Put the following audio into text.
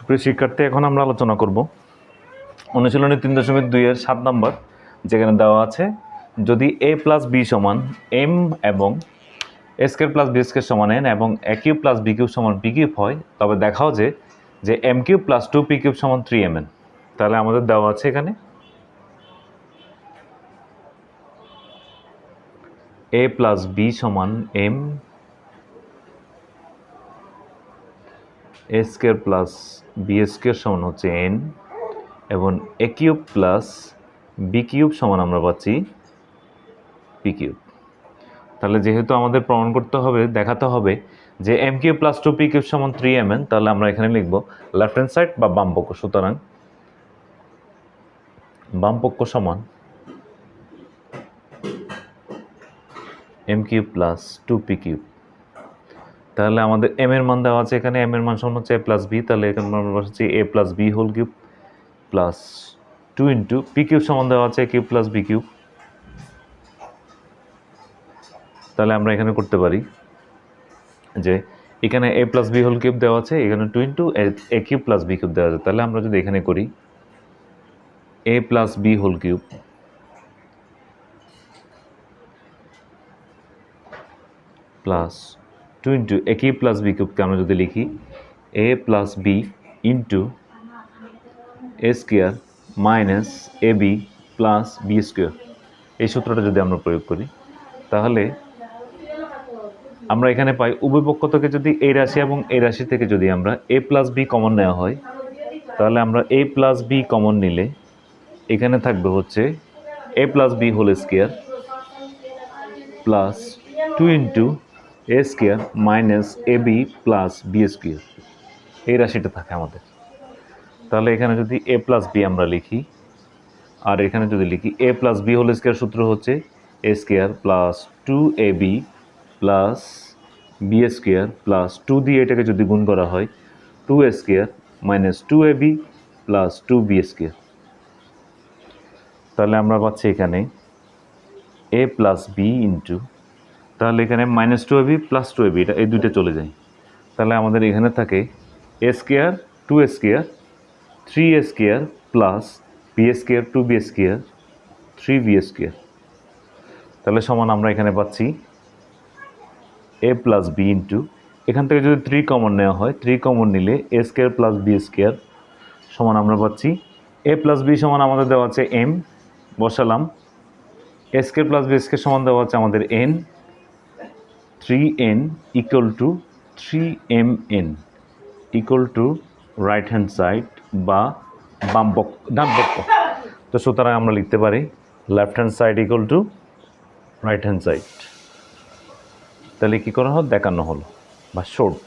সুপ্রিয় শিক্ষার্থী, এখন আমরা আলোচনা করব। অনুশীলনী তিন দশমিক দুইয়ের সাত নম্বর, যেখানে দেওয়া আছে, যদি এ প্লাস বি সমান এম এবং a square plus b square সমান এন এবং a cube plus b cube সমান পি কিউব হয়, তবে দেখাও যে যে m cube plus two p cube সমান থ্রি এম এন তাহলে আমাদের দেওয়া আছে এখানে এ প্লাস বি সমান m a square plus b square সমান হচ্ছে এন এবং a cube plus b cube সমান আমরা পাচ্ছি পি কিউব তাহলে যেহেতু আমাদের প্রমাণ করতে হবে, দেখাতে হবে যে m cube plus two p cube সমান থ্রি এম এন তাহলে আমরা এখানে লিখব লেফট হ্যান্ড সাইড বা বাম পক্ষ। সুতরাং বাম পক্ষ সমান m cube plus two p cube তাহলে আমাদের এম এর মান দেওয়া আছে এখানে এম এর মান সমান হচ্ছে এ প্লাস বি তাহলে এখানে আমরা বসাচ্ছি a plus b whole cube plus two into p cube সমান দেওয়া আছে কিউব প্লাস বি কিউব তাহলে আমরা এখানে করতে পারি যে এখানে a plus b whole cube দেওয়া আছে, এখানে two into a cube plus b cube দেওয়া আছে। তাহলে আমরা যদি এখানে করি a plus b whole cube plus two into a cube plus b কিউবকে আমরা যদি লিখি, a plus b into a square minus a b plus b square. এই সূত্রটা যদি আমরা প্রয়োগ করি, তাহলে আমরা এখানে পাই উভয় পক্ষ থেকে যদি এই রাশি এবং এই রাশি থেকে যদি আমরা এ প্লাস বি কমন নেওয়া হয়, তাহলে আমরা এ প্লাস বি কমন নিলে এখানে থাকবে হচ্ছে a plus b whole square plus two into a square minus a b plus b square এই রাশিটা থাকে আমাদের। তাহলে এখানে যদি এ প্লাস বি আমরা লিখি, আর এখানে যদি লিখি a plus b whole square সূত্র হচ্ছে a square plus two a b plus b square plus two দিয়ে এটাকে যদি গুণ করা হয় two a square minus two a b plus two b square তাহলে আমরা পাচ্ছি এখানে এ প্লাস বি ইন্টু তাহলে এখানে minus two a b plus two a b এটা এই দুইটা চলে যায়। তাহলে আমাদের এখানে থাকে a square two a square three a square plus b square two b square three b square তাহলে সমান আমরা এখানে পাচ্ছি এ প্লাস বি ইন্টু এখান থেকে যদি থ্রি কমন নেওয়া হয় থ্রি কমন নিলে a square plus b square সমান আমরা পাচ্ছি। এ প্লাস বি সমান আমাদের দেওয়া আছে এম বসালাম। A square plus b square সমান দেওয়া আছে আমাদের n three n equal to three m n equal to right hand side বা বাম পক্ষ ডান পক্ষ তো সুতরাং আমরা লিখতে পারি left hand side equal to right hand side তাহলে কী করা হলো? দেখানো হলো বা শর্ট